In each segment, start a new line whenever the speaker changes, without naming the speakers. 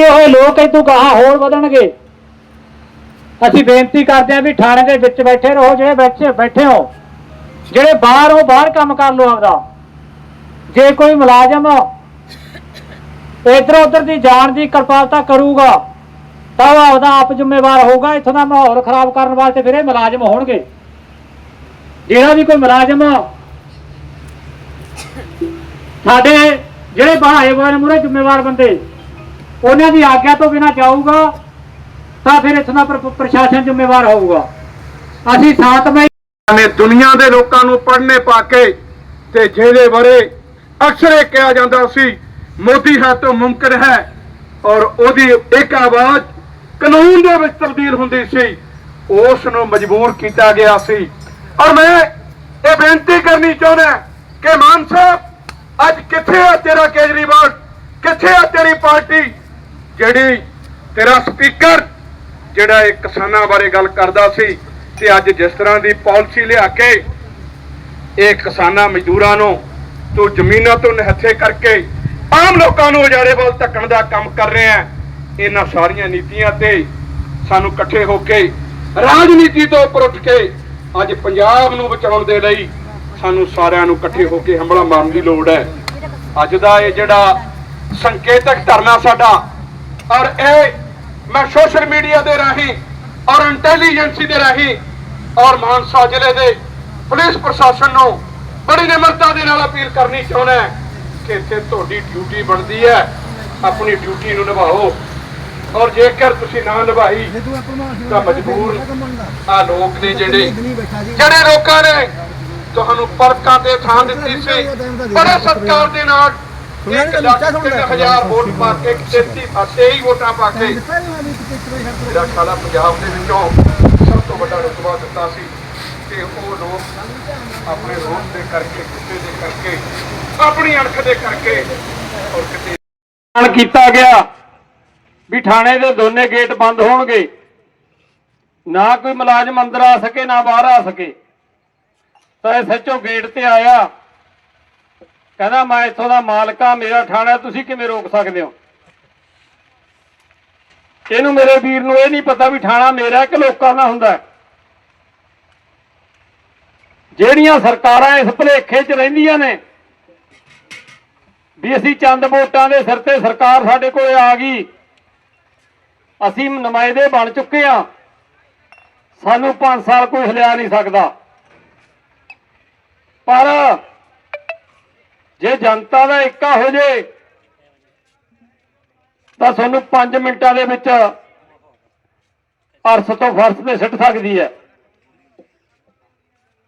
ਰੱਖੇ ਹੋਏ ਲੋਕ ਇਦੋਂ ਗਾਹਾਂ ਹੋਰ ਵਧਣਗੇ। ਅਸੀਂ ਬੇਨਤੀ ਕਰਦੇ ਹਾਂ ਵੀ ਥਾਣੇ ਦੇ ਵਿੱਚ ਬੈਠੇ ਰਹੋ, ਜਿਹੜੇ ਵਿੱਚ ਬੈਠੇ ਹੋ। ਜਿਹੜੇ ਬਾਹਰ ਹੋ ਬਾਹਰ ਕੰਮ ਕਰ ਲਓ ਆਪਦਾ। ਜੇ ਕੋਈ ਮੁਲਾਜ਼ਮ ਇਧਰ ਉਧਰ ਦੀ ਜਾਣ ਦੀ ਕਿਰਪਾਲਤਾ ਕਰੂਗਾ, ਤਾਂ ਉਹ ਆਪਦਾ ਆਪ ਜ਼ਿੰਮੇਵਾਰ ਹੋਊਗਾ। ਇੱਥੋਂ ਦਾ ਮਾਹੌਲ ਖਰਾਬ ਕਰਨ ਵਾਸਤੇ ਫਿਰ ਇਹ ਮੁਲਾਜ਼ਮ ਹੋਣਗੇ। ਜਿਹੜਾ ਵੀ ਕੋਈ ਮੁਲਾਜ਼ਮ ਸਾਡੇ ਜਿਹੜੇ ਬਹਾਏ ਹੋਏ ਨੇ ਜ਼ਿੰਮੇਵਾਰ ਬੰਦੇ ਉਹਨਾਂ ਦੀ ਆਗਿਆ ਤੋਂ ਬਿਨਾਂ ਜਾਊਗਾ, ਤਾਂ ਫਿਰ ਇੱਥੋਂ ਦਾ ਪ੍ਰਸ਼ਾਸਨ ਜ਼ਿੰਮੇਵਾਰ ਹੋਊਗਾ। ਅਸੀਂ 7 ਮਈ
ਨੇ ਦੁਨੀਆ ਦੇ ਲੋਕਾਂ ਨੂੰ ਪੜ੍ਹਨੇ ਪਾ ਕੇ ਤੇ ਜਿਹਦੇ ਬਾਰੇ ਅਕਸਰ ਕਿਹਾ ਜਾਂਦਾ ਸੀ, ਮੋਦੀ ਹੈ ਤਾਂ ਮੁਮਕਿਨ ਹੈ। ਔਰ ਉਹਦੀ ਇੱਕ ਆਵਾਜ਼ ਕਾਨੂੰਨ ਦੇ ਵਿੱਚ ਤਬਦੀਲ ਹੁੰਦੀ ਸੀ, ਉਸ ਨੂੰ ਮਜਬੂਰ ਕੀਤਾ ਗਿਆ ਸੀ। ਔਰ ਮੈਂ ਇਹ ਬੇਨਤੀ ਕਰਨੀ ਚਾਹੁੰਦਾ ਕਿ ਮਾਨ ਸਾਹਿਬ, ਅੱਜ ਕਿੱਥੇ ਆ ਤੇਰਾ ਕੇਜਰੀਵਾਲ? ਕਿੱਥੇ ਆ ਤੇਰੀ ਪਾਰਟੀ? ਜਿਹੜੀ ਤੇਰਾ ਸਪੀਕਰ, ਜਿਹੜਾ ਇਹ ਕਿਸਾਨਾਂ ਬਾਰੇ ਗੱਲ ਕਰਦਾ ਸੀ ਤੇ ਅੱਜ ਜਿਸ ਤਰ੍ਹਾਂ ਦੀ ਪਾਲਿਸੀ ਲਿਆ ਕੇ ਇਹ ਕਿਸਾਨਾਂ ਮਜ਼ਦੂਰਾਂ ਨੂੰ ਤੂੰ ਜ਼ਮੀਨਾਂ ਤੋਂ ਨਿਹੱਥੇ ਕਰਕੇ ਆਮ ਲੋਕਾਂ ਨੂੰ ਉਜਾੜੇ ਵੱਲ ਧੱਕਣ ਦਾ ਕੰਮ ਕਰ ਰਿਹਾ ਹੈ, ਇਹਨਾਂ ਸਾਰੀਆਂ ਨੀਤੀਆਂ ਤੇ ਸਾਨੂੰ ਇਕੱਠੇ ਹੋ ਕੇ ਰਾਜਨੀਤੀ ਤੋਂ ਉੱਪਰ ਉੱਠ ਕੇ ਅੱਜ ਪੰਜਾਬ ਨੂੰ ਬਚਾਉਣ ਦੇ ਲਈ ਸਾਨੂੰ ਸਾਰਿਆਂ ਨੂੰ ਇਕੱਠੇ ਹੋ ਕੇ ਹੰਬਲਾ ਮਾਰਨ ਦੀ ਲੋੜ ਹੈ। ਅੱਜ ਦਾ ਇਹ ਜਿਹੜਾ ਸੰਕੇਤਕ ਧਰਨਾ ਸਾਡਾ ਔਰ ਇਹ ਮੈਂ ਸੋਸ਼ਲ ਮੀਡੀਆ ਦੇ ਰਾਹੀਂ ਔਰ ਇੰਟੈਲੀਜੈਂਸੀ ਦੇ ਰਾਹੀਂ ਔਰ ਮਾਨਸਾ ਜ਼ਿਲ੍ਹੇ ਦੇ ਪੁਲਿਸ ਪ੍ਰਸ਼ਾਸਨ ਨੂੰ ਬੜੀ ਨਿਮਰਤਾ ਦੇ ਨਾਲ ਅਪੀਲ ਕਰਨੀ ਚਾਹੁੰਦਾ ਕਿ ਇੱਥੇ ਤੁਹਾਡੀ ਡਿਊਟੀ ਬਣਦੀ ਹੈ। ਆਪਣੀ ਡਿਊਟੀ ਨੂੰ ਨਿਭਾਓ। ਔਰ ਜੇਕਰ ਤੁਸੀਂ ਨਾ ਨਿਭਾਈ, ਤਾਂ ਮਜਬੂਰ ਆ ਲੋਕ ਨੇ ਜਿਹੜੇ। ਜਿਹੜੇ ਲੋਕਾਂ ਨੇ ਤੁਹਾਨੂੰ ਪਰਕਾਂ ਤੇ ਥਾਂ ਦਿੱਤੀ ਸੀ, ਬੜੇ ਸਤਿਕਾਰ ਦੇ ਨਾਲ ਇੱਕ ਲੱਖ ਤਿੰਨ ਹਜ਼ਾਰ ਵੋਟ ਪਾ ਕੇ 33 23 ਵੋਟਾਂ ਪਾ ਕੇ। ਜਿਹੜਾ ਸਾਡਾ ਪੰਜਾਬ ਦੇ ਵਿੱਚੋਂ ਸਭ ਤੋਂ ਵੱਡਾ ਰੁਤਬਾ ਦਿੱਤਾ ਸੀ ਤੇ ਉਹ ਲੋਕ ਆਪਣੇ ਰੋਹ ਦੇ ਕਰਕੇ ਗੁੱਸੇ ਦੇ ਕਰਕੇ ਆਪਣੀ ਅਣਖ ਦੇ ਕਰਕੇ ਔਰ ਕਿਤੇ
ਐਲਾਨ ਕੀਤਾ ਗਿਆ ਵੀ ਥਾਣੇ ਦੇ ਦੋਨੇ ਗੇਟ ਬੰਦ ਹੋਣਗੇ। ਨਾ ਕੋਈ ਮੁਲਾਜ਼ਮ ਅੰਦਰ ਆ ਸਕੇ ਨਾ ਬਾਹਰ ਆ ਸਕੇ। ਤਾਂ ਐਸਐਚਓ ਗੇਟ ਤੇ ਆਇਆ। ਕਹਿੰਦਾ, ਮੈਂ ਇੱਥੋਂ ਦਾ ਮਾਲਕ ਮੇਰਾ ਥਾਣਾ ਤੁਸੀਂ ਕਿਵੇਂ ਰੋਕ ਸਕਦੇ ਹੋ? ਇਹਨੂੰ ਮੇਰੇ ਵੀਰ ਨੂੰ ਇਹ ਨਹੀਂ ਪਤਾ ਵੀ ਥਾਣਾ ਮੇਰਾ ਕਿ ਲੋਕਾਂ ਦਾ ਹੁੰਦਾ ਜਿਹੜੀਆਂ ਸਰਕਾਰਾਂ ਇਸ ਭੁਲੇਖੇ 'ਚ ਰਹਿੰਦੀਆਂ ਨੇ ਵੀ ਅਸੀਂ ਚੰਦ ਵੋਟਾਂ ਦੇ ਸਿਰ ਤੇ ਸਰਕਾਰ ਸਾਡੇ ਕੋਲ ਆ ਗਈ, ਅਸੀਂ ਨੁਮਾਇੰਦੇ ਬਣ ਚੁੱਕੇ ਆ ਸਾਨੂੰ 5 ਸਾਲ ਕੋਈ ਹਿਲਿਆ ਨਹੀਂ ਸਕਦਾ। ਪਰ ਜੇ ਜਨਤਾ ਦਾ ਏਕਾ ਹੋ ਜੇ, ਤਾਂ ਤੁਹਾਨੂੰ 5 ਮਿੰਟਾਂ ਦੇ ਵਿੱਚ ਅਰਸ ਤੋਂ ਫਰਸ਼ ਤੇ ਸਿੱਟ ਸਕਦੀ ਹੈ।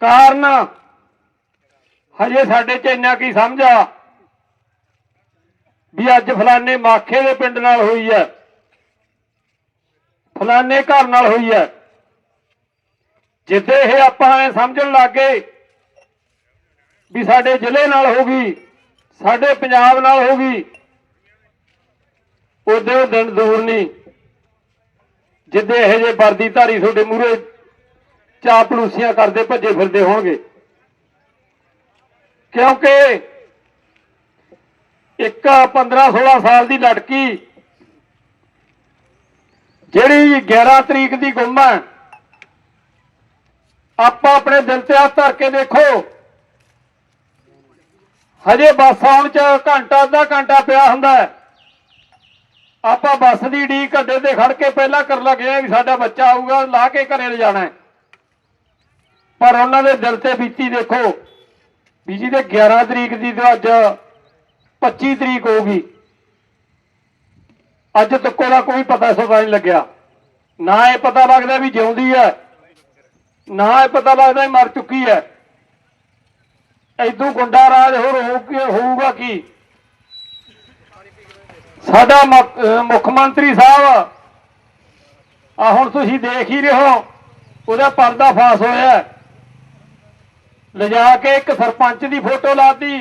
ਕਾਰਨ ਹਜੇ ਸਾਡੇ ਚ ਇੰਨਾ ਕੀ ਸਮਝਾ ਵੀ ਅੱਜ ਫਲਾਣੇ ਮਾਖੇ ਦੇ ਪਿੰਡ ਨਾਲ ਹੋਈ ਹੈ। ਫਲਾਣੇ ਘਰ ਨਾਲ ਹੋਈ ਹੈ। ਜਿੱਦੇ ਇਹ ਆਪਾਂ ਐ ਸਮਝਣ ਲੱਗੇ ਵੀ ਸਾਡੇ ਜ਼ਿਲ੍ਹੇ ਨਾਲ ਹੋ ਗਈ, ਸਾਡੇ ਪੰਜਾਬ ਨਾਲ ਹੋ ਗਈ, ਉਹਦੇ ਦਿਨ ਦੂਰ ਨਹੀਂ। ਜਿੱਦੇ ਇਹ ਜੇ ਵਰਦੀਧਾਰੀ ਤੁਹਾਡੇ ਮੂਹਰੇ ਚਾਪਲੂਸੀਆਂ ਕਰਦੇ ਭੱਜੇ ਫਿਰਦੇ ਹੋਣਗੇ। ਕਿਉਂਕਿ ਇੱਕ 15 16 ਸਾਲ ਦੀ ਲੜਕੀ, ਜਿਹੜੀ 11 ਤਰੀਕ ਦੀ ਗੁੰਮ ਹੈ, ਆਪਾਂ ਆਪਣੇ ਦਿਲ ਤੇ ਹੱਥ ਧਰ ਕੇ ਦੇਖੋ। ਹਜੇ ਬੱਸ ਆਉਣ ਚ ਘੰਟਾ, ਅੱਧਾ ਘੰਟਾ ਪਿਆ ਹੁੰਦਾ ਆਪਾਂ ਬੱਸ ਦੀ ਢੀਕ ਅੱਡੇ ਤੇ ਖੜ ਕੇ ਪਹਿਲਾਂ ਕਰ ਲੱਗਿਆ ਵੀ ਸਾਡਾ ਬੱਚਾ ਆਊਗਾ, ਲਾ ਕੇ ਘਰੇ ਲਿਜਾਣਾ ਹੈ। ਪਰ ਉਹਨਾਂ ਦੇ ਦਿਲ ਤੇ ਬੀਤੀ ਦੇਖੋ, ਵੀ ਦੇ 11 ਤਰੀਕ ਦੀ ਤੇ ਅੱਜ 25 ਤਰੀਕ ਹੋਊਗੀ ਅੱਜ ਤੱਕ ਉਹਦਾ ਕੋਈ ਪਤਾ ਸਦਾ ਨਹੀਂ ਲੱਗਿਆ। ਨਾ ਇਹ ਪਤਾ ਲੱਗਦਾ ਵੀ ਜਿਉਂਦੀ ਹੈ, ਨਾ ਇਹ ਪਤਾ ਲੱਗਦਾ ਮਰ ਚੁੱਕੀ ਹੈ। ਐਦੂ ਗੁੰਡਾ ਰਾਜ ਹੋਰ ਹੋ ਕੇ, ਹੋਊਗਾ ਕੀ? ਸਾਡਾ ਮੁੱਖ ਮੁੱਖ ਮੰਤਰੀ ਸਾਹਿਬ ਆ ਹੁਣ ਤੁਸੀਂ ਦੇਖ ਹੀ ਰਹੇ ਹੋ, ਉਹਦਾ ਪਰਦਾ ਫਾਸ ਹੋਇਆ ਲਿਜਾ ਕੇ ਇੱਕ ਸਰਪੰਚ ਦੀ ਫੋਟੋ ਲਾਤੀ,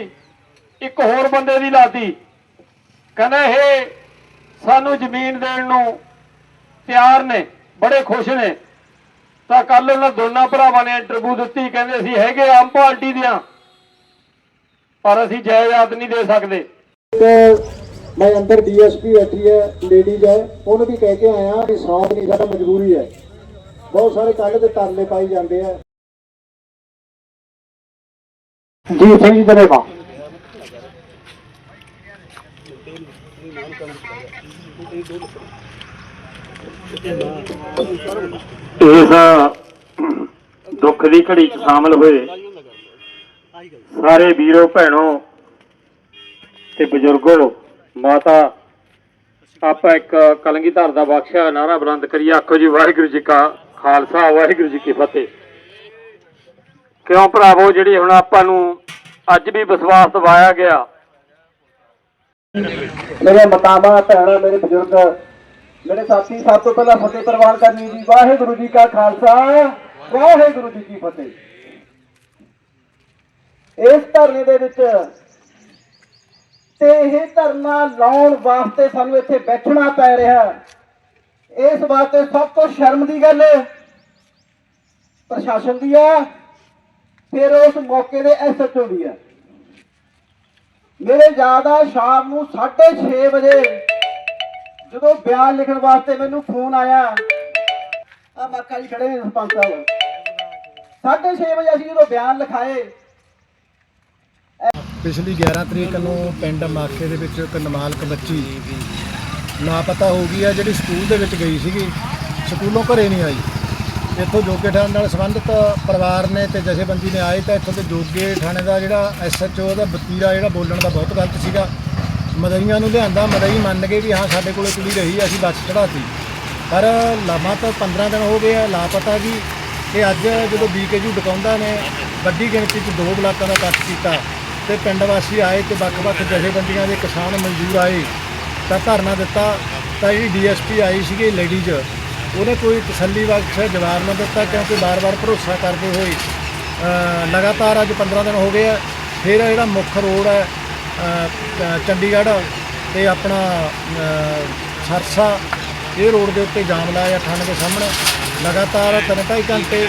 ਇੱਕ ਹੋਰ ਬੰਦੇ ਦੀ ਲਾਤੀ। ਕਹਿੰਦਾ ਇਹ ਸਾਨੂੰ ਜ਼ਮੀਨ ਦੇਣ ਨੂੰ ਤਿਆਰ ਨੇ, ਬੜੇ ਖੁਸ਼ ਨੇ। ਤਾਂ ਕੱਲ ਉਹਨਾਂ ਦੋਨਾਂ ਭਰਾਵਾਂ ਨੇ ਇੰਟਰਵਿਊ ਦਿੱਤੀ, ਕਹਿੰਦੇ ਅਸੀਂ ਹੈਗੇ ਆਮ ਪਾਰਟੀ ਦੇ ਦੀਆਂ। ਪਰ ਅਸੀਂ ਜਾਇਦਾਦ ਨਹੀਂ ਦੇ ਸਕਦੇ।
ਤੇ ਮੈਂ ਅੰਦਰ ਡੀਐਸਪੀ ਬੈਠੀ ਹੈ ਲੇਡੀਜ਼ ਹੈ ਉਹਨੂੰ ਵੀ ਕਹਿ ਕੇ ਆਇਆ ਵੀ ਸੌਂਪ ਨਹੀਂ ਸਾਡਾ ਮਜਬੂਰੀ ਹੈ। ਬਹੁਤ ਸਾਰੇ ਕੱਲ ਦੇ ਤਰਲੇ ਪਾਈ ਜਾਂਦੇ ਆ। ਜੀ ਜੀ ਦਰੇਵਾ
ਇਸ ਦੁੱਖ ਦੀ ਘੜੀ 'ਚ ਸ਼ਾਮਲ ਹੋਏ। ਸਾਰੇ ਵੀਰੋ, ਭੈਣੋ ਤੇ ਬਜ਼ੁਰਗੋ, ਮਾਤਾ, ਆਪਾਂ ਇੱਕ ਕਲਗੀਧਰ ਦਾ ਬਖਸ਼ਿਆ ਨਾਰਾ ਬੁਲੰਦ ਕਰੀਏ। ਆਖੋ ਜੀ, ਵਾਹਿਗੁਰੂ ਜੀ ਕਾ ਖਾਲਸਾ, ਵਾਹਿਗੁਰੂ ਜੀ ਕੀ ਫਤਿਹ। ਕਿਉਂ ਭਰਾਵੋ, ਜਿਹੜੀ ਹੁਣ ਆਪਾਂ ਨੂੰ ਅੱਜ ਵੀ ਵਿਸ਼ਵਾਸ ਦਿਵਾਇਆ ਗਿਆ।
ਮੇਰੇ ਮਤਾਮਾ ਭੈਣਾਂ, ਮੇਰੇ ਬਜ਼ੁਰਗ, ਮੇਰੇ ਸਾਥੀ, ਸਭ ਤੋਂ ਪਹਿਲਾਂ ਫਤਿਹ ਪ੍ਰਵਾਨ ਕਰਨੀ ਜੀ। ਵਾਹਿਗੁਰੂ ਜੀ ਕਾ ਖਾਲਸਾ, ਵਾਹਿਗੁਰੂ ਜੀ ਕੀ ਫਤਿਹ। ਇਸ ਧਰਨੇ ਦੇ ਵਿੱਚ ਤੇ ਇਹ ਧਰਨਾ ਲਾਉਣ ਵਾਸਤੇ ਸਾਨੂੰ ਇੱਥੇ ਬੈਠਣਾ ਪੈ ਰਿਹਾ। ਇਸ ਵਾਸਤੇ ਸਭ ਤੋਂ ਸ਼ਰਮ ਦੀ ਗੱਲ ਪ੍ਰਸ਼ਾਸਨ ਦੀ ਹੈ ਫਿਰ ਉਸ ਮੌਕੇ ਦੇ ਐਸਐਚਓ ਦੀ ਹੈ ਮੇਰੇ ਯਾਦ ਆ, ਸ਼ਾਮ ਨੂੰ 6:30 ਵਜੇ ਜਦੋਂ ਬਿਆਨ ਲਿਖਣ ਵਾਸਤੇ ਮੈਨੂੰ ਫੋਨ ਆਇਆ ਆ ਮਾਕਾ ਜੀ ਖੜੇ ਨੇ ਸਰਪੰਚ ਸਾਹਿਬ। 6:30 ਵਜੇ ਅਸੀਂ ਜਦੋਂ ਬਿਆਨ ਲਿਖਾਏ
ਪਿਛਲੀ 11 ਤਰੀਕ ਨੂੰ ਪਿੰਡ ਮਾਖੇ ਦੇ ਵਿੱਚ ਇੱਕ ਨਮਾਲਕ ਬੱਚੀ ਲਾਪਤਾ ਹੋ ਗਈ ਹੈ ਜਿਹੜੀ ਸਕੂਲ ਦੇ ਵਿੱਚ ਗਈ ਸੀਗੀ। ਸਕੂਲੋਂ ਘਰੇ ਨਹੀਂ ਆਈ। ਇੱਥੋਂ ਜੋਗੇ ਥਾਣੇ ਨਾਲ ਸੰਬੰਧਿਤ ਪਰਿਵਾਰ ਨੇ ਤੇ ਜਥੇਬੰਦੀ ਨੇ ਆਏ ਤਾਂ ਇੱਥੋਂ ਦੇ ਜੋਗੇ ਥਾਣੇ ਦਾ ਜਿਹੜਾ ਐਸਐਚਓ ਦਾ ਬਤੀਰਾ ਜਿਹੜਾ ਬੋਲਣ ਦਾ ਬਹੁਤ ਗਲਤ ਸੀਗਾ। ਮਦਈਆਂ ਨੂੰ ਲਿਆਂਦਾ, ਮਦਈ ਮੰਨ ਗਏ ਵੀ ਹਾਂ, ਸਾਡੇ ਕੋਲੇ ਕੁੜੀ ਰਹੀ, ਅਸੀਂ ਬੱਸ ਚੜਾਤੀ ਪਰ ਲਾਮਾ ਤਾਂ 15 ਦਿਨ ਹੋ ਗਏ ਆ, ਲਾਪਤਾ ਜੀ। ਤੇ ਅੱਜ ਜਦੋਂ ਬੀਕੇਯੂ ਡਕਾਉਂਦਾ ਨੇ, ਵੱਡੀ ਗਿਣਤੀ 'ਚ ਦੋ ਬਲਾਕਾਂ ਦਾ ਇਕੱਠ ਕੀਤਾ। ਤੇ ਪਿੰਡ ਵਾਸੀ ਆਏ ਤੇ ਵੱਖ-ਵੱਖ ਜਥੇਬੰਦੀਆਂ ਦੇ ਕਿਸਾਨ ਮਜ਼ਦੂਰ ਆਏ, ਤਾਂ ਧਰਨਾ ਦਿੱਤਾ, ਤਾਂ ਜਿਹੜੀ ਡੀਐਸਪੀ ਆਈ ਸੀਗੀ ਲੇਡੀਜ਼। ਉਹਨੇ ਕੋਈ ਤਸੱਲੀ ਬਖਸ਼ ਜਵਾਬ ਨਾ ਦਿੱਤਾ, ਕਿਉਂਕਿ ਬਾਰ-ਬਾਰ ਭਰੋਸਾ ਕਰਦੇ ਹੋਏ ਲਗਾਤਾਰ ਅੱਜ 15 ਦਿਨ ਹੋ ਗਏ ਆ। ਫਿਰ ਜਿਹੜਾ ਮੁੱਖ ਰੋਡ ਹੈ ਚੰਡੀਗੜ੍ਹ ਤੇ ਆਪਣਾ ਸਰਸਾ, ਇਹ ਰੋਡ ਦੇ ਉੱਤੇ ਜਾਮ ਲਾਇਆ ਥਾਣੇ ਦੇ ਸਾਹਮਣੇ। ਲਗਾਤਾਰ ਤਿੰਨ ਢਾਈ ਘੰਟੇ,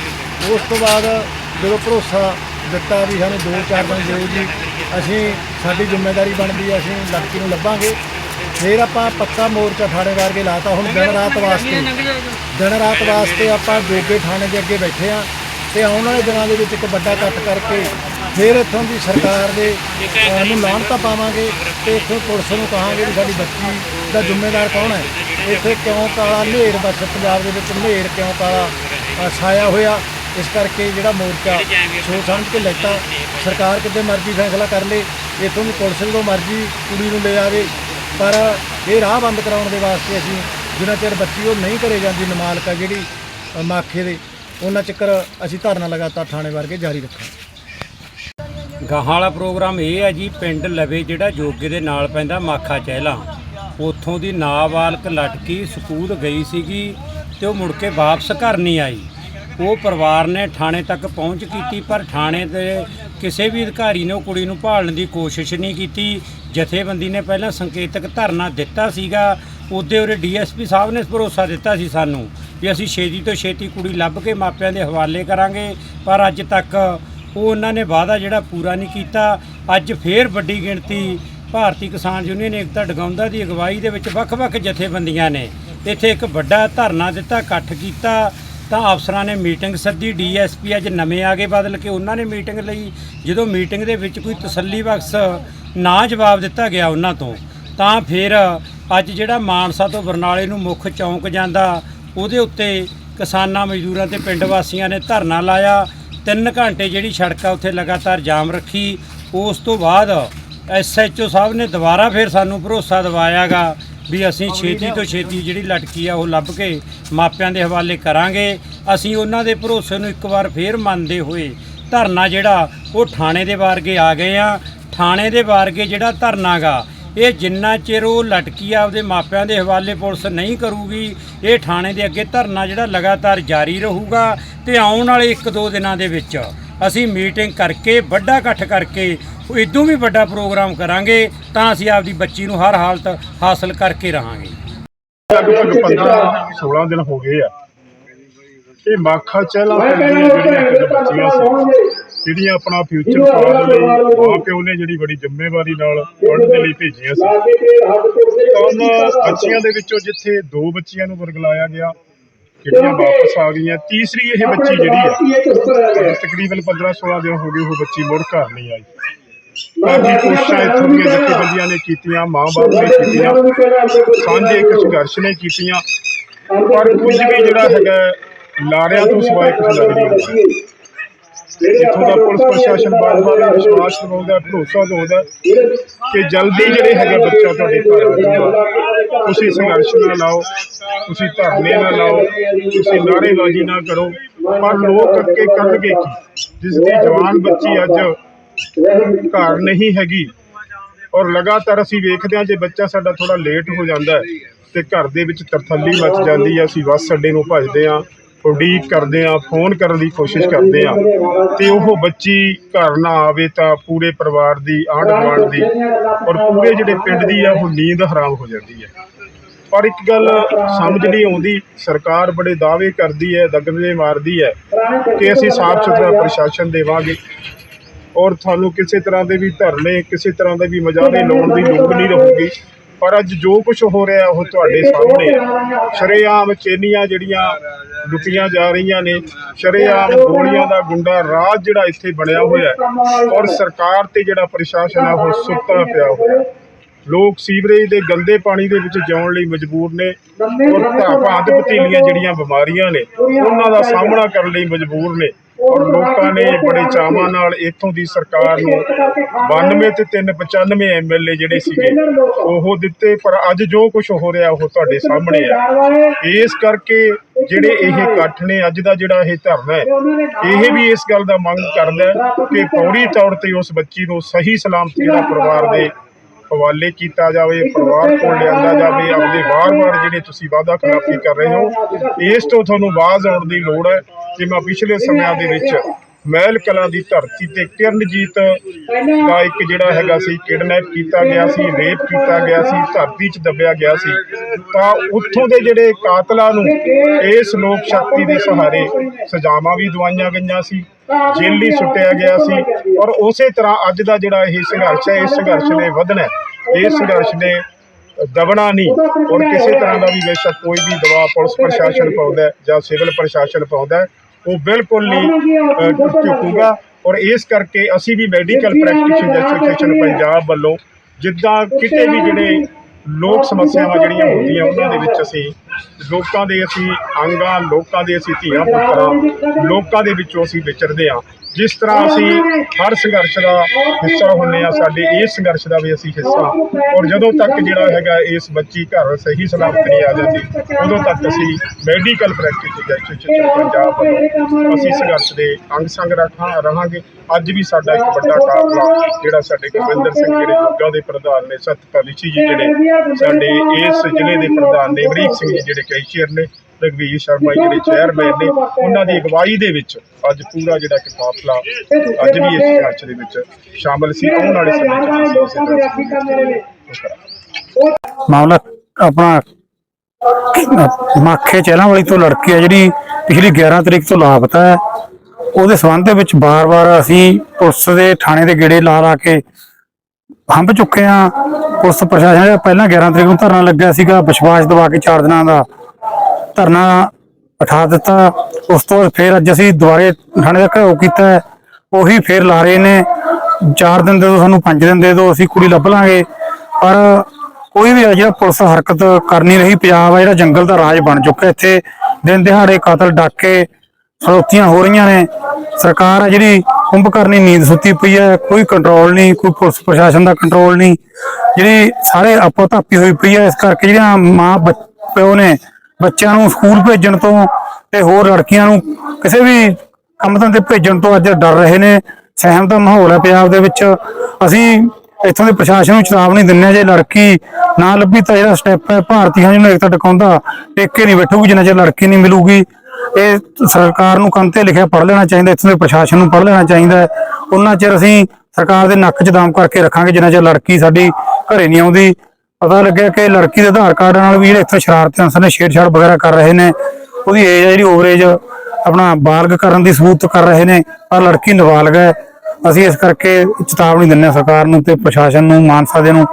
ਉਸ ਤੋਂ ਬਾਅਦ ਜਦੋਂ ਭਰੋਸਾ ਦਿੱਤਾ ਵੀ ਸਾਨੂੰ 2-4 ਦਿਨ ਦਿਓ ਜੀ। ਅਸੀਂ ਸਾਡੀ ਜ਼ਿੰਮੇਵਾਰੀ ਬਣਦੀ ਹੈ ਅਸੀਂ ਲੜਕੀ ਨੂੰ ਲੱਭਾਂਗੇ। ਫਿਰ ਆਪਾਂ ਪੱਕਾ ਮੋਰਚਾ ਥਾਣੇ ਵਰਗੇ ਲਾਤਾ ਹੁਣ ਦਿਨ ਰਾਤ ਵਾਸਤੇ। ਦਿਨ ਰਾਤ ਵਾਸਤੇ ਆਪਾਂ ਜੋਗੇ ਥਾਣੇ ਦੇ ਅੱਗੇ ਬੈਠੇ ਆ ਤੇ ਆਉਣ ਵਾਲੇ ਦਿਨਾਂ ਦੇ ਵਿੱਚ ਇੱਕ ਵੱਡਾ ਇਕੱਠ ਕਰਕੇ ਫਿਰ ਇੱਥੋਂ ਦੀ ਸਰਕਾਰ ਦੇ ਨੂੰ ਲਾਹਣਤਾ ਪਾਵਾਂਗੇ ਤੇ ਇੱਥੋਂ ਪੁਲਿਸ ਨੂੰ ਕਹਾਂਗੇ ਵੀ ਸਾਡੀ ਬੱਚੀ ਦਾ ਜ਼ਿੰਮੇਵਾਰ ਕੌਣ ਹੈ। ਇੱਥੇ ਕਿਉਂ ਕਾਲਾ ਹਨੇਰ ਬਸ ਪੰਜਾਬ ਦੇ ਵਿੱਚ ਹਨੇਰ ਕਿਉਂ ਕਾਲਾ ਛਾਇਆ ਹੋਇਆ। ਇਸ ਕਰਕੇ ਜਿਹੜਾ ਮੋਰਚਾ ਸੋਚ ਸਮਝ ਕੇ ਲੈਤਾ ਸਰਕਾਰ ਕਿਤੇ ਮਰਜ਼ੀ ਫੈਸਲਾ ਕਰ ਲੇ ਇੱਥੋਂ ਦੀ ਪੁਲਿਸ ਜਦੋਂ ਮਰਜ਼ੀ ਕੁੜੀ ਨੂੰ ਲੈ ਆਵੇ ਪਰ ਇਹ ਰਾਹ ਬੰਦ ਕਰਾਉਣ ਦੇ ਵਾਸਤੇ ਅਸੀਂ ਜਿੰਨਾ ਚਿਰ ਬੱਚੀ ਉਹ ਨਹੀਂ ਕਰੇ ਜਾਂਦੀ ਨਮਾਲਕਾ ਜਿਹੜੀ ਮਾਖੇ ਦੇ ਉਹਨਾਂ ਚੱਕਰ ਅਸੀਂ ਧਰਨਾ ਲਗਾਤਾਰ ਥਾਣੇ ਵਰਗੇ ਜਾਰੀ ਰੱਖਾਂਗੇ।
ਗਾਹਾਂ ਵਾਲਾ ਪ੍ਰੋਗਰਾਮ ਇਹ ਹੈ ਜੀ ਪਿੰਡ ਲਵੇ ਜਿਹੜਾ ਜੋਗੇ ਦੇ ਨਾਲ ਪੈਂਦਾ ਮਾਖਾ ਚਹਿਲਾ। ਉੱਥੋਂ ਦੀ ਨਾਬਾਲਗ ਲਟਕੀ ਸਕੂਲ ਗਈ ਸੀਗੀ ਤੇ ਉਹ ਮੁੜ ਕੇ ਵਾਪਸ ਘਰ ਨਹੀਂ ਆਈ। ਉਹ ਪਰਿਵਾਰ ਨੇ ਥਾਣੇ ਤੱਕ ਪਹੁੰਚ ਕੀਤੀ, ਪਰ ਥਾਣੇ ਦੇ ਕਿਸੇ ਵੀ ਅਧਿਕਾਰੀ ਨੇ ਉਹ ਕੁੜੀ ਨੂੰ ਭਾਲਣ ਦੀ ਕੋਸ਼ਿਸ਼ ਨਹੀਂ ਕੀਤੀ। ਜਥੇਬੰਦੀ ਨੇ ਪਹਿਲਾਂ ਸੰਕੇਤਕ ਧਰਨਾ ਦਿੱਤਾ ਸੀਗਾ। ਉਹਦੇ ਉਰੇ ਡੀਐਸਪੀ ਸਾਹਿਬ ਨੇ ਭਰੋਸਾ ਦਿੱਤਾ ਸੀ ਸਾਨੂੰ ਵੀ ਅਸੀਂ ਛੇਤੀ ਤੋਂ ਛੇਤੀ ਕੁੜੀ ਲੱਭ ਕੇ ਮਾਪਿਆਂ ਦੇ ਹਵਾਲੇ ਕਰਾਂਗੇ। ਪਰ ਅੱਜ ਤੱਕ ਉਹ ਉਹਨਾਂ ਨੇ ਵਾਅਦਾ ਜਿਹੜਾ ਪੂਰਾ ਨਹੀਂ ਕੀਤਾ। ਅੱਜ ਫੇਰ ਵੱਡੀ ਗਿਣਤੀ ਭਾਰਤੀ ਕਿਸਾਨ ਯੂਨੀਅਨ ਏਕਤਾ ਡਗਾਉਂਦਾ ਦੀ ਅਗਵਾਈ ਦੇ ਵਿੱਚ ਵੱਖ-ਵੱਖ ਜਥੇਬੰਦੀਆਂ ਨੇ। ਇੱਥੇ ਇੱਕ ਵੱਡਾ ਧਰਨਾ ਦਿੱਤਾ, ਇਕੱਠ ਕੀਤਾ। ਤਾਂ ਅਫਸਰਾਂ ਨੇ ਮੀਟਿੰਗ ਸੱਦੀ, ਡੀਐਸਪੀ ਅੱਜ ਨਵੇਂ ਆ ਗਏ ਬਦਲ ਕੇ ਉਹਨਾਂ ਨੇ ਮੀਟਿੰਗ ਲਈ। ਜਦੋਂ ਮੀਟਿੰਗ ਦੇ ਵਿੱਚ ਕੋਈ ਤਸੱਲੀ ਬਖਸ਼ ਨਾ ਜਵਾਬ ਦਿੱਤਾ ਗਿਆ ਉਹਨਾਂ ਤੋਂ, ਤਾਂ ਫਿਰ ਅੱਜ ਜਿਹੜਾ ਮਾਨਸਾ ਤੋਂ ਬਰਨਾਲੇ ਨੂੰ ਮੁੱਖ ਚੌਂਕ ਜਾਂਦਾ, ਉਹਦੇ ਉੱਤੇ ਕਿਸਾਨਾਂ ਮਜ਼ਦੂਰਾਂ ਤੇ ਪਿੰਡ ਵਾਸੀਆਂ ਨੇ ਧਰਨਾ ਲਾਇਆ। ਤਿੰਨ ਘੰਟੇ ਜਿਹੜੀ ਸੜਕ ਆ, ਉੱਥੇ ਲਗਾਤਾਰ ਜਾਮ ਰੱਖੀ। ਉਸ ਤੋਂ ਬਾਅਦ ਐਸਐਚਓ ਸਾਹਿਬ ਨੇ ਦੁਬਾਰਾ ਫਿਰ ਸਾਨੂੰ ਭਰੋਸਾ ਦਿਵਾਇਆਗਾ ਵੀ ਅਸੀਂ ਛੇਤੀ ਤੋਂ ਛੇਤੀ ਜਿਹੜੀ ਲਟਕੀ ਆ ਉਹ ਲੱਭ ਕੇ ਮਾਪਿਆਂ ਦੇ ਹਵਾਲੇ ਕਰਾਂਗੇ। ਅਸੀਂ ਉਹਨਾਂ ਦੇ ਭਰੋਸੇ ਨੂੰ ਇੱਕ ਵਾਰ ਫੇਰ ਮੰਨਦੇ ਹੋਏ ਧਰਨਾ ਜਿਹੜਾ ਉਹ ਥਾਣੇ ਦੇ ਵਾਰਗੇ ਆ ਗਏ ਆ। ਥਾਣੇ ਦੇ ਵਾਰਗੇ ਜਿਹੜਾ ਧਰਨਾ ਗਾ ਇਹ ਜਿੰਨਾ ਚਿਰ ਉਹ ਲਟਕੀ ਆ ਆਪਦੇ ਮਾਪਿਆਂ ਦੇ ਹਵਾਲੇ ਪੁਲਿਸ ਨਹੀਂ ਕਰੂਗੀ ਇਹ ਥਾਣੇ ਦੇ ਅੱਗੇ ਧਰਨਾ ਜਿਹੜਾ ਲਗਾਤਾਰ ਜਾਰੀ ਰਹੂਗਾ ਤੇ ਆਉਣ ਵਾਲੇ 1-2 ਦਿਨਾਂ ਦੇ ਵਿੱਚ। ਅਸੀਂ ਮੀਟਿੰਗ ਕਰਕੇ ਵੱਡਾ ਇਕੱਠ ਕਰਕੇ ਇਦੋਂ ਵੀ ਵੱਡਾ ਪ੍ਰੋਗਰਾਮ ਕਰਾਂਗੇ ਤਾਂ ਅਸੀਂ ਆਪਦੀ ਬੱਚੀ ਨੂੰ ਹਰ ਹਾਲਤ ਹਾਸਲ ਕਰਕੇ ਰਹਾਂਗੇ।
ਲਗਭਗ 15 16 ਦਿਨ ਹੋ ਗਏ ਆ। ਇਹ ਮਾਖਾ ਚਹਿਲਾ ਪਿੰਡ ਦੀਆਂ ਜਿਹੜੀਆਂ ਕੁਝ ਬੱਚੀਆਂ ਸੀ ਜਿਹੜੀਆਂ ਆਪਣਾ ਫਿਊਚਰ ਪਾਉਣ ਲਈ ਮਾਂ ਪਿਓ ਨੇ ਜਿਹੜੀ ਬੜੀ ਜ਼ਿੰਮੇਵਾਰੀ ਨਾਲ ਪੜ੍ਹਨ ਦੇ ਲਈ ਭੇਜੀਆਂ ਸੀ। ਤਾਂ ਬੱਚੀਆਂ ਦੇ ਵਿੱਚੋਂ ਜਿੱਥੇ ਦੋ ਬੱਚੀਆਂ ਨੂੰ ਵਰਗਲਾਇਆ ਗਿਆ ਜਿਹੜੀਆਂ ਵਾਪਸ ਆ ਗਈਆਂ ਤੀਸਰੀ ਇਹ ਬੱਚੀ ਜਿਹੜੀ ਆ ਅੱਜ ਤਕਰੀਬਨ 15 16 ਦਿਨ ਹੋ ਗਏ ਉਹ ਬੱਚੀ ਮੁੜ ਘਰ ਨਹੀਂ ਆਈ। ਦੀ ਕੋਸ਼ਿਸ਼ਾਂ ਇੱਥੋਂ ਦੀਆਂ ਜਥੇਬੰਦੀਆਂ ਨੇ ਕੀਤੀਆਂ ਮਾਂ-ਬਾਪ ਨੇ ਕੀਤੀਆਂ ਸਾਂਝੇ ਇੱਕ ਸੰਘਰਸ਼ ਨੇ ਕੀਤੀਆਂ। ਪਰ ਕੁਝ ਵੀ ਜਿਹੜਾ ਹੈਗਾ ਲਾਰਿਆਂ ਤੋਂ ਸਿਵਾਏ ਕੁਝ ਲੱਗ ਨਹੀਂ ਹੁੰਦਾ ਇੱਥੋਂ ਦਾ ਪੁਲਿਸ ਪ੍ਰਸ਼ਾਸਨ ਬਾਰ-ਬਾਰ ਵਿਸ਼ਵਾਸ ਦਿਵਾਉਂਦਾ ਭਰੋਸਾ ਦਿਵਾਉਂਦਾ ਕਿ ਜਲਦੀ ਜਿਹੜੇ ਹੈਗੇ ਬੱਚਾ ਤੁਹਾਡੇ ਘਰ ਆਊਗਾ ਤੁਸੀਂ ਸੰਘਰਸ਼ ਨਾ ਲਾਓ ਤੁਸੀਂ ਧਰਨੇ ਨਾ ਲਾਓ ਤੁਸੀਂ ਨਾਅਰੇਬਾਜ਼ੀ ਨਾ ਕਰੋ। ਪਰ ਲੋਕ ਅੱਗੇ ਕਰਨਗੇ ਕੀ? ਜਿਸ ਦੀ ਜਵਾਨ ਬੱਚੀ ਅੱਜ ਘਰ ਨਹੀਂ ਹੈਗੀ ਔਰ ਲਗਾਤਾਰ ਅਸੀਂ ਵੇਖਦੇ ਹਾਂ ਜੇ ਬੱਚਾ ਸਾਡਾ ਥੋੜਾ ਲੇਟ ਹੋ ਜਾਂਦਾ ਤੇ ਘਰ ਦੇ ਵਿੱਚ ਤਰਥੱਲੀ ਮਚ ਜਾਂਦੀ ਹੈ ਅਸੀਂ ਬੱਸ ਅੱਡੇ ਨੂੰ ਭੱਜਦੇ ਹਾਂ। ਉਡੀਕ ਕਰਦੇ ਹਾਂ, ਫੋਨ ਕਰਨ ਦੀ ਕੋਸ਼ਿਸ਼ ਕਰਦੇ ਹਾਂ ਤੇ ਉਹ ਬੱਚੀ ਘਰ ਨਾ ਆਵੇ ਤਾਂ ਪੂਰੇ ਪਰਿਵਾਰ ਦੀ ਆਂਢ ਗੁਆਂਢ ਦੀ ਔਰ ਪੂਰੇ ਜਿਹੜੇ ਪਿੰਡ ਦੀ ਆ, ਉਹ ਨੀਂਦ ਹਰਾਮ ਹੋ ਜਾਂਦੀ ਹੈ। ਪਰ ਇੱਕ ਗੱਲ ਸਮਝ ਨਹੀਂ ਆਉਂਦੀ, ਸਰਕਾਰ ਬੜੇ ਦਾਅਵੇ ਕਰਦੀ ਹੈ ਦਗਨੇ ਮਾਰਦੀ ਹੈ ਕਿ ਅਸੀਂ ਸਾਫ਼ ਸੁਥਰਾ ਪ੍ਰਸ਼ਾਸਨ ਦੇਵਾਂਗੇ ਔਰ ਤੁਹਾਨੂੰ ਕਿਸੇ ਤਰ੍ਹਾਂ ਦੇ ਵੀ ਧਰਨੇ, ਕਿਸੇ ਤਰ੍ਹਾਂ ਦੇ ਵੀ ਮਜਾਲੇ ਲਾਉਣ ਦੀ ਲੋੜ ਨਹੀਂ ਰਹੂਗੀ। ਪਰ ਅੱਜ ਜੋ ਕੁਝ ਹੋ ਰਿਹਾ, ਉਹ ਤੁਹਾਡੇ ਸਾਹਮਣੇ ਹੈ। ਸ਼ਰੇਆਮ ਚੇਨੀਆਂ ਜਿਹੜੀਆਂ ਲੁੱਟੀਆਂ ਜਾ ਰਹੀਆਂ ਨੇ। ਸ਼ਰੇਆਮ ਗੋਲੀਆਂ ਦਾ ਗੁੰਡਾ ਰਾਜ ਜਿਹੜਾ ਇੱਥੇ ਬਣਿਆ ਹੋਇਆ ਹੈ। ਔਰ ਸਰਕਾਰ ਤੇ ਜਿਹੜਾ ਪ੍ਰਸ਼ਾਸਨ ਹੈ ਉਹ ਸੁੱਤਾ ਪਿਆ ਹੋਇਆ ਹੈ। ਲੋਕ ਸੀਵਰੇਜ ਦੇ ਗੰਦੇ ਪਾਣੀ ਦੇ ਵਿੱਚ ਜਿਉਣ ਲਈ ਮਜਬੂਰ ਨੇ। ਔਰ ਭਾਂਤ ਪਤੀਲੀਆਂ ਜਿਹੜੀਆਂ ਬਿਮਾਰੀਆਂ ਨੇ ਉਹਨਾਂ ਦਾ ਸਾਹਮਣਾ ਕਰਨ ਲਈ ਮਜਬੂਰ ਨੇ। ਔਰ ਲੋਕਾਂ ਨੇ ਬੜੇ ਚਾਵਾਂ ਨਾਲ ਇੱਥੋਂ ਦੀ ਸਰਕਾਰ ਨੂੰ 92 ਤੇ 395 ਐਮਐਲਏ ਜਿਹੜੇ ਸੀਗੇ ਉਹ ਦਿੱਤੇ ਪਰ ਅੱਜ ਜੋ ਕੁਝ ਹੋ ਰਿਹਾ ਉਹ ਤੁਹਾਡੇ ਸਾਹਮਣੇ ਹੈ ਇਸ ਕਰਕੇ ਜਿਹੜੇ ਇਹ ਇਕੱਠ ਨੇ ਅੱਜ ਦਾ ਜਿਹੜਾ ਇਹ ਧਰਨਾ ਹੈ ਇਹ ਵੀ ਇਸ ਗੱਲ ਦਾ ਮੰਗ ਕਰਦਾ ਹੈ ਕਿ ਫੌਰੀ ਤੌਰ ਤੇ ਉਸ ਬੱਚੀ ਨੂੰ ਸਹੀ ਸਲਾਮਤ ਜਿਹੜਾ ਪਰਿਵਾਰ ਦੇ ਹਵਾਲੇ ਕੀਤਾ ਜਾਵੇ ਪਰਿਵਾਰ ਕੋਲ ਲਿਆਂਦਾ ਜਾਵੇ ਆਪਦੇ ਵਾਰ-ਵਾਰ ਜਿਹੜੇ ਤੁਸੀਂ ਵਾਅਦਾ ਖਿਲਾਫੀ ਕਰ ਰਹੇ ਹੋ ਇਸ ਤੋਂ ਤੁਹਾਨੂੰ ਬਾਜ਼ ਆਉਣ ਦੀ ਲੋੜ ਹੈ। ਜਿਵੇਂ ਪਿਛਲੇ ਸਮਿਆਂ ਦੇ ਵਿੱਚ ਮਹਿਲ ਕਲਾਂ ਦੀ ਧਰਤੀ ਤੇ ਕਿਰਨਜੀਤ ਦਾ ਇੱਕ ਜਿਹੜਾ ਹੈਗਾ ਸੀ, ਕਿਡਨੈਪ ਕੀਤਾ ਗਿਆ ਸੀ, ਰੇਪ ਕੀਤਾ ਗਿਆ ਸੀ, ਧਰਤੀ 'ਚ ਦੱਬਿਆ ਗਿਆ ਸੀ, ਤਾਂ ਉੱਥੋਂ ਦੇ ਜਿਹੜੇ ਕਾਤਲਾਂ ਨੂੰ ਇਸ ਲੋਕ ਸ਼ਕਤੀ ਦੇ ਸਹਾਰੇ ਸਜ਼ਾਵਾਂ ਵੀ ਦਵਾਈਆਂ ਗਈਆਂ ਸੀ ਜੇਲੀ ਸੁੱਟਿਆ ਗਿਆ ਸੀ ਔਰ ਉਸੇ ਤਰ੍ਹਾਂ ਅੱਜ ਦਾ ਜਿਹੜਾ ਇਹ ਸੰਘਰਸ਼ ਹੈ, ਇਸ ਸੰਘਰਸ਼ ਨੇ ਵਧਣਾ ਹੈ। ਇਸ ਸੰਘਰਸ਼ ਨੇ ਦਬਣਾ ਨਹੀਂ ਔਰ ਕਿਸੇ ਤਰ੍ਹਾਂ ਦਾ ਵੀ ਬੇਸ਼ੱਕ ਕੋਈ ਵੀ ਦਬਾਅ ਪੁਲਿਸ ਪ੍ਰਸ਼ਾਸਨ ਪਾਉਂਦਾ ਜਾਂ ਸਿਵਲ ਪ੍ਰਸ਼ਾਸਨ ਪਾਉਂਦਾ ਉਹ ਬਿਲਕੁਲ ਨਹੀਂ ਝੁਕੂਗਾ ਔਰ ਇਸ ਕਰਕੇ ਅਸੀਂ ਵੀ ਮੈਡੀਕਲ ਪ੍ਰੈਕਟੀਸ਼ਨਰ ਐਸੋਸੀਏਸ਼ਨ ਪੰਜਾਬ ਵੱਲੋਂ ਜਿੱਦਾਂ ਕਿਤੇ ਵੀ ਜਿਹੜੇ ਲੋਕ ਸਮੱਸਿਆਵਾਂ ਜਿਹੜੀਆਂ ਹੁੰਦੀਆਂ ਉਹਨਾਂ ਦੇ ਵਿੱਚ ਅਸੀਂ ਲੋਕਾਂ ਦੇ ਅਸੀਂ ਅੰਗਾਂ ਲੋਕਾਂ ਦੇ ਅਸੀਂ ਧੀਆਂ ਪੁੱਤਰਾਂ ਲੋਕਾਂ ਦੇ ਵਿੱਚੋਂ ਅਸੀਂ ਵਿਚਰਦੇ ਹਾਂ। ਜਿਸ ਤਰ੍ਹਾਂ ਅਸੀਂ ਹਰ ਸੰਘਰਸ਼ ਦਾ ਹਿੱਸਾ ਹੁੰਨੇ ਆ ਸਾਡੇ ਇਸ ਸੰਘਰਸ਼ ਦਾ ਵੀ ਅਸੀਂ ਹਿੱਸਾ। ਔਰ ਜਦੋਂ ਤੱਕ ਜਿਹੜਾ ਹੈਗਾ ਇਸ ਬੱਚੀ ਘਰ ਸਹੀ ਸਲਾਮਤ ਨਹੀਂ ਆ ਜਾਂਦੀ ਉਦੋਂ ਤੱਕ ਅਸੀਂ ਮੈਡੀਕਲ ਪ੍ਰੈਕਟਿਸ ਐਸੋਸੀਏਸ਼ਨ ਪੰਜਾਬ ਵੱਲੋਂ ਅਸੀਂ ਸੰਘਰਸ਼ ਦੇ ਅੰਗ ਸੰਗ ਰੱਖਾਂ ਰਹਾਂਗੇ। ਅੱਜ ਵੀ ਸਾਡਾ ਇੱਕ ਵੱਡਾ ਕਾਫਲਾ ਜਿਹੜਾ ਸਾਡੇ ਗੁਰਵਿੰਦਰ ਸਿੰਘ ਜਿਹੜੇ ਯੋਗਾ ਦੇ ਪ੍ਰਧਾਨ ਨੇ ਸਤਪਾਲਿਸ਼ੀ ਜੀ ਜਿਹੜੇ ਸਾਡੇ ਇਸ ਜ਼ਿਲ੍ਹੇ ਦੇ ਪ੍ਰਧਾਨ ਨੇ ਅਮਰੀਕ ਸਿੰਘ ਜਿਹੜੇ ਕੈਸ਼ੀਅਰ ਨੇ ਰਘਵੀਰ ਸ਼ਰਮਾ ਜੀ ਜਿਹੜੇ ਚੇਅਰਮੈਨ ਨੇ ਉਹਨਾਂ ਦੀ ਅਗਵਾਈ ਦੇ ਵਿੱਚ ਅੱਜ ਪੂਰਾ ਜਿਹੜਾ ਕਿ ਕਾਫਲਾ ਅੱਜ ਵੀ ਇਸ ਸੰਘਰਸ਼ ਦੇ ਵਿੱਚ ਸ਼ਾਮਲ ਸੀ ਆਉਣ ਵਾਲੇ ਸਮੇਂ 'ਚ
ਮਾਮਲਾ ਆਪਣਾ ਮਾਖੇ ਚਹਿਲਾਂ ਵਾਲੀ ਤੋਂ ਲੜਕੀ ਹੈ ਜਿਹੜੀ ਪਿਛਲੀ 11 ਤਰੀਕ ਤੋਂ ਲਾਪਤਾ ਹੈ। ਉਹਦੇ ਸੰਬੰਧ ਦੇ ਵਿੱਚ ਬਾਰ-ਬਾਰ ਅਸੀਂ ਪੁਲਿਸ ਦੇ ਥਾਣੇ ਦੇ ਗੇੜੇ ਲਾ ਲਾ ਕੇ ਹੰਬ ਚੁੱਕੇ ਆ ਪੁਲਿਸ ਪ੍ਰਸ਼ਾਸਨ ਪਹਿਲਾਂ 11 ਤਰੀਕ ਨੂੰ ਧਰਨਾ ਲੱਗਿਆ ਸੀਗਾ ਵਿਸ਼ਵਾਸ ਦਵਾ ਕੇ 4 ਦਿਨਾਂ ਦਾ। ਧਰਨਾ ਉਠਾ ਦਿੱਤਾ। ਉਸ ਤੋਂ ਬਾਅਦ ਫਿਰ ਅੱਜ ਅਸੀਂ ਦੁਬਾਰੇ ਥਾਣੇ ਦਾ ਘਰਾਓ ਕੀਤਾ। ਉਹੀ ਫਿਰ ਲਾ ਰਹੇ ਨੇ। 4 ਦਿਨ ਦੇ ਦਿਓ ਸਾਨੂੰ 5 ਦਿਨ ਦੇ ਦਿਓ ਅਸੀਂ ਕੁੜੀ ਲੱਭ ਲਾਂਗੇ। ਪਰ ਕੋਈ ਵੀ ਆ ਪੁਲਿਸ ਹਰਕਤ ਕਰ ਨਹੀਂ ਰਹੀ। ਪੰਜਾਬ ਆ, ਜਿਹੜਾ ਜੰਗਲ ਦਾ ਰਾਜ ਬਣ ਚੁੱਕਾ ਇੱਥੇ। ਦਿਨ ਦਿਹਾੜੇ ਕਾਤਲ ਡਾਕੇ ਫਰੋਤੀਆਂ ਹੋ ਰਹੀਆਂ ਨੇ। ਸਰਕਾਰ ਆ ਜਿਹੜੀ ਕੁੰਭ ਕਰਨੀ ਨੀਂਦ ਸੁੱਤੀ ਪਈ ਹੈ। ਕੋਈ ਕੰਟਰੋਲ ਨਹੀਂ, ਕੋਈ ਪੁਲਿਸ ਪ੍ਰਸ਼ਾਸਨ ਦਾ ਕੰਟਰੋਲ ਨਹੀਂ। ਜਿਹੜੀ ਸਾਰੇ ਆਪੋ ਧਾਪੀ ਹੋਈ ਪਈ ਹੈ। ਇਸ ਕਰਕੇ ਜਿਹੜੀਆਂ ਮਾਂ ਬੱਚ- ਪਿਓ ਨੇ ਬੱਚਿਆਂ ਨੂੰ ਸਕੂਲ ਭੇਜਣ ਤੋਂ ਤੇ ਹੋਰ ਲੜਕੀਆਂ ਨੂੰ ਕਿਸੇ ਵੀ ਕੰਮ ਧੰਦੇ ਭੇਜਣ ਤੋਂ ਅੱਜ ਡਰ ਰਹੇ ਨੇ, ਸਹਿਮ ਦਾ ਮਾਹੌਲ ਹੈ ਪੰਜਾਬ ਦੇ ਵਿੱਚ। ਅਸੀਂ ਇੱਥੋਂ ਦੇ ਪ੍ਰਸ਼ਾਸਨ ਨੂੰ ਚੇਤਾਵਨੀ ਦਿੰਦੇ ਹਾਂ, ਜੇ ਲੜਕੀ ਨਾ ਲੱਭੀ ਤਾਂ ਜਿਹੜਾ ਸਟੈਪ ਹੈ, ਭਾਰਤੀਆਂ ਜਿਹਨੂੰ ਏਕਤਾ ਟਿਕਾਉਂਦਾ। ਟੇਕੇ ਨਹੀਂ ਬੈਠੂਗੀ, ਜਿੰਨਾ ਚਿਰ ਲੜਕੀ ਨਹੀਂ ਮਿਲੂਗੀ। ਇਹ ਸਰਕਾਰ ਨੂੰ ਕੰਨ ਤੇ ਲਿਖਿਆ ਪੜ੍ਹ ਲੈਣਾ ਚਾਹੀਦਾ, ਇੱਥੋਂ ਦੇ ਪ੍ਰਸ਼ਾਸਨ ਨੂੰ ਪੜ੍ਹ ਲੈਣਾ ਚਾਹੀਦਾ ਹੈ। ਉਹਨਾਂ ਚਿਰ ਅਸੀਂ ਸਰਕਾਰ ਦੇ ਨੱਕ 'ਚ ਦਾਮ ਕਰਕੇ ਰੱਖਾਂਗੇ, ਜਿੰਨਾ ਚਿਰ ਲੜਕੀ ਸਾਡੀ ਘਰੇ ਨਹੀਂ ਆਉਂਦੀ। ਪਤਾ ਲੱਗਿਆ ਕਿ ਲੜਕੀ ਦੇ ਆਧਾਰ ਕਾਰਡ ਨਾਲ ਵੀ ਜਿਹੜੇ ਇੱਥੇ ਸ਼ਰਾਰਤੀ ਅਨਸਰ ਨੇ ਛੇੜਛਾੜ ਵਗੈਰਾ ਕਰ ਰਹੇ ਨੇ। ਉਹਦੀ ਏਜ ਜਿਹੜੀ ਓਵਰ ਏਜ ਆਪਣਾ ਬਾਲਗ ਕਰਨ ਦੀ ਸਬੂਤ ਕਰ ਰਹੇ ਨੇ, ਪਰ ਲੜਕੀ ਨਾਬਾਲਗ ਹੈ। ਅਸੀਂ ਇਸ ਕਰਕੇ ਚੇਤਾਵਨੀ ਦਿੰਦੇ ਹਾਂ ਸਰਕਾਰ ਨੂੰ ਤੇ ਪ੍ਰਸ਼ਾਸਨ ਨੂੰ ਮਾਨਸਾ ਦੇ ਨੂੰ,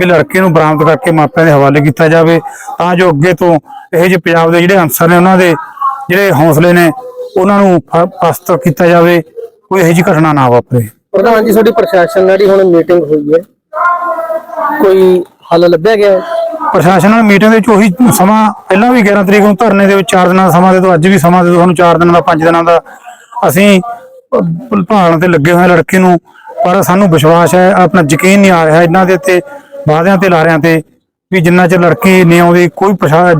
ਵੀ ਲੜਕੀ ਨੂੰ ਬਰਾਮਦ ਕਰਕੇ ਮਾਪਿਆਂ ਦੇ ਹਵਾਲੇ ਕੀਤਾ ਜਾਵੇ। ਤਾਂ ਜੋ ਅੱਗੇ ਤੋਂ ਇਹੋ ਜਿਹੇ ਪੰਜਾਬ ਦੇ ਜਿਹੜੇ ਅਨਸਰ ਨੇ ਉਹਨਾਂ ਦੇ ਜਿਹੜੇ ਹੌਸਲੇ ਨੇ, ਉਹਨਾਂ ਨੂੰ ਪਸਤ ਕੀਤਾ ਜਾਵੇ। ਕੋਈ ਇਹੋ ਜਿਹੀ ਘਟਨਾ ਨਾ ਵਾਪਰੇ।
ਪ੍ਰਧਾਨ ਜੀ ਤੁਹਾਡੀ ਪ੍ਰਸ਼ਾਸਨ ਨਾਲ ਜਿਹੜੀ ਹੁਣ ਮੀਟਿੰਗ ਹੋਈ ਹੈ। ਕੋਈ ਹੱਲ ਲੱਭਿਆ ਗਿਆ?
ਪ੍ਰਸ਼ਾਸਨ ਨਾਲ ਮੀਟਿੰਗ ਦੇ ਵਿੱਚ ਉਹੀ ਸਮਾਂ ਪਹਿਲਾਂ ਵੀ 11 ਤਰੀਕ ਨੂੰ ਧਰਨੇ ਦੇ ਵਿੱਚ 4 ਦਿਨਾਂ ਦਾ ਸਮਾਂ ਦੇ ਦਿਓ ਅੱਜ ਵੀ ਸਮਾਂ ਦੇ ਦਿਓ ਸਾਨੂੰ 4 ਦਿਨਾਂ ਦਾ 5 ਦਿਨਾਂ ਦਾ। ਅਸੀਂ ਭ- ਭਾਲਣ ਤੇ ਲੱਗੇ ਹੋਏ ਲੜਕੀ ਨੂੰ ਪਰ ਸਾਨੂੰ ਵਿਸ਼ਵਾਸ ਹੈ ਆਪਣਾ ਯਕੀਨ ਨਹੀਂ ਆ ਰਿਹਾ ਇਹਨਾਂ ਦੇ ਤੇ ਵਾਅਦਿਆਂ ਤੇ ਲਾਰਿਆਂ ਤੇ ਵੀ ਜਿੰਨਾ ਚਿਰ ਲੜਕੀ ਨਹੀਂ ਆਉਂਦੀ ਕੋਈ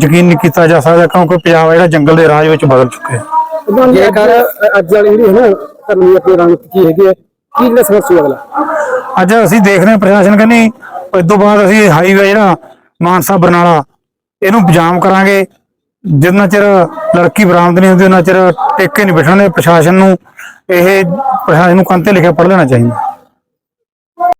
ਯਕੀਨ ਨਹੀਂ ਕੀਤਾ ਜਾ ਸਕਦਾ ਕਿਉਂਕਿ ਪੰਜਾਬ ਜਿਹੜਾ ਜੰਗਲ ਦੇ ਰਾਜ ਵਿੱਚ ਬਦਲ ਚੁੱਕਿਆ ਹੈ।
ਜੇਕਰ ਅੱਜ ਵਾਲੀ ਜਿਹੜੀ ਹੈ ਨਾ ਕਰਨੀ ਆਪਣੇ ਰੰਗ ਕੀ ਹੈਗੀ ਹੈ ਕੀ ਨਾ ਸਮਝੋ ਅਗਲਾ?
ਅੱਜ ਅਸੀਂ ਦੇਖ ਰਹੇ ਹਾਂ ਪ੍ਰਸ਼ਾਸਨ ਕਹਿੰਦੀ ਇਸ ਤੋਂ ਬਾਅਦ ਅਸੀਂ ਹਾਈਵੇ ਜਿਹੜਾ ਮਾਨਸਾ ਬਰਨਾਲਾ, ਇਹਨੂੰ ਜਾਮ ਕਰਾਂਗੇ। ਜਿੰਨਾ ਚਿਰ ਲੜਕੀ ਬਰਾਮਦ ਨਹੀਂ ਹੁੰਦੀ, ਉਹਨਾਂ ਚਿਰ ਟੇਕੇ ਨਹੀਂ ਬਿਠਾਉਂਦੇ ਪ੍ਰਸ਼ਾਸਨ ਨੂੰ, ਇਹ ਪ੍ਰਸ਼ਾਸਨ ਨੂੰ ਕੰਤੇ ਲਿਖਿਆ ਪੜ ਲੈਣਾ ਚਾਹੀਦਾ।